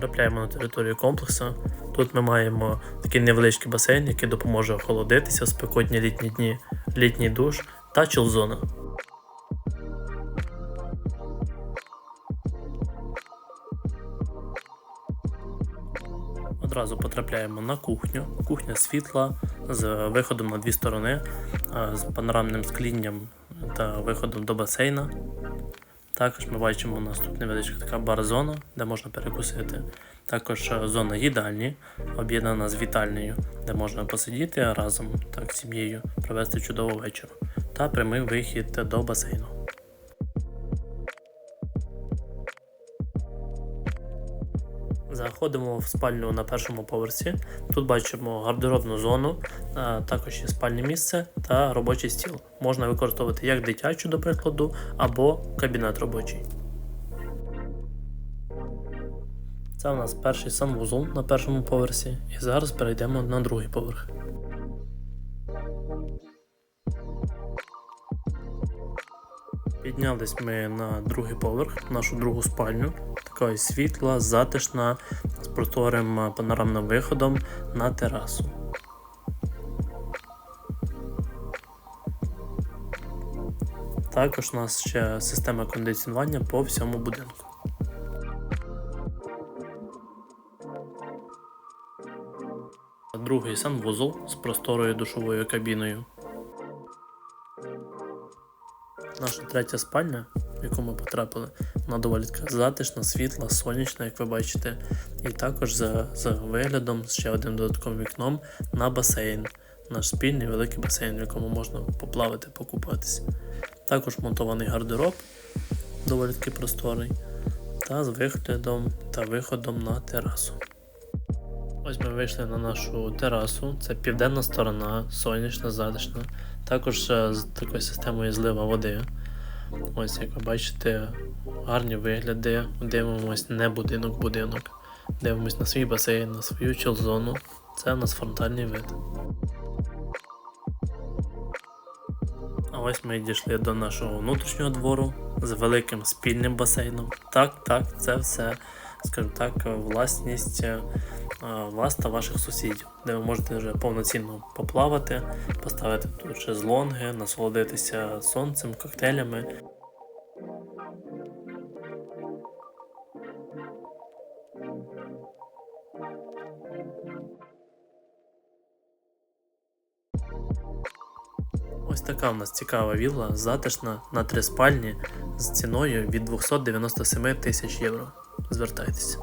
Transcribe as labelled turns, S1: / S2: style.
S1: Потрапляємо на територію комплексу. Тут ми маємо такий невеличкий басейн, який допоможе охолодитися в спекотні літні дні, літній душ та чилзона. Одразу потрапляємо на кухню. Кухня світла з виходом на дві сторони, з панорамним склінням та виходом до басейна. Також ми бачимо у нас невеличка така бар-зона, де можна перекусити. Також е, зона їдальні, об'єднана з вітальнею, де можна посидіти разом так, з сім'єю, провести чудовий вечір. Та прямий вихід до басейну. Заходимо в спальню на першому поверсі. Тут бачимо гардеробну зону, також є спальне місце та робочий стіл. Можна використовувати як дитячу, до прикладу, або кабінет робочий. Це у нас перший санвузол на першому поверсі, і зараз перейдемо на другий поверх. Піднялись ми на другий поверх, нашу другу спальню. Ось світла, затишна, з просторим е, панорамним виходом на терасу. Також у нас ще система кондиціонування по всьому будинку. Другий санвузол з просторою душовою кабіною. Наша третя спальня, в яку ми потрапили, вона доволі затишна, світла, сонячна, як ви бачите, і також за, за виглядом ще одним додатковим вікном на басейн. Наш спільний великий басейн, в якому можна поплавати, покупатися. Також монтований гардероб, доволі таки просторий, та з виглядом та виходом на терасу. Ось ми вийшли на нашу терасу. Це південна сторона, сонячна, затишна. Також е, з такою системою злива води. Ось, як ви бачите, гарні вигляди. Дивимось не будинок-будинок. Дивимось на свій басейн, на свою чилзону. Це у нас фронтальний вид. А ось ми дійшли до нашого внутрішнього двору з великим спільним басейном. Так, так, це все, скажімо так, власність е, вас ваших сусідів, де ви можете вже повноцінно поплавати, поставити тут шезлонги, насолодитися сонцем, коктейлями. Ось така в нас цікава вілла, затишна на три спальні з ціною від 297 тисяч євро. Звертайтеся.